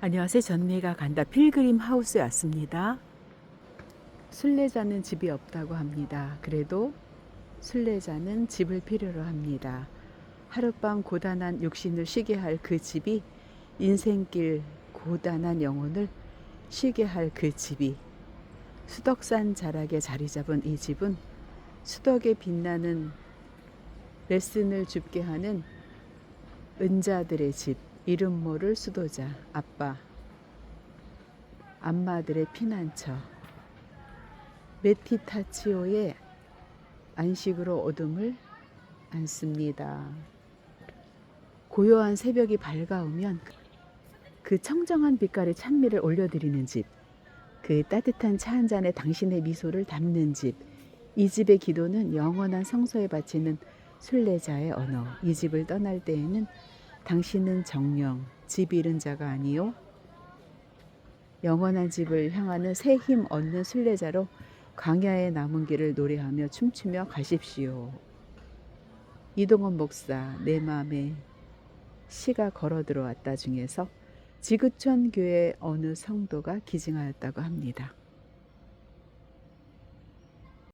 안녕하세요. 전미가 간다 필그림 하우스에 왔습니다. 순례자는 집이 없다고 합니다. 그래도 순례자는 집을 필요로 합니다. 하룻밤 고단한 육신을 쉬게 할 그 집이 인생길 고단한 영혼을 쉬게 할 그 집이 수덕산 자락에 자리 잡은 이 집은 수덕에 빛나는 레슨을 줍게 하는 은자들의 집, 이름 모를 수도자, 아빠, 안마들의 피난처, 메티타치오의 안식으로 어둠을 안습니다. 고요한 새벽이 밝아오면 그 청정한 빛깔의 찬미를 올려드리는 집, 그 따뜻한 차 한 잔에 당신의 미소를 담는 집, 이 집의 기도는 영원한 성소에 바치는 순례자의 언어. 이 집을 떠날 때에는 당신은 정령, 집 잃은 자가 아니요. 영원한 집을 향하는 새 힘 얻는 순례자로 광야의 남은 길을 노래하며 춤추며 가십시오. 이동원 목사 내 마음에 시가 걸어 들어왔다 중에서 지구촌 교회 어느 성도가 기증하였다고 합니다.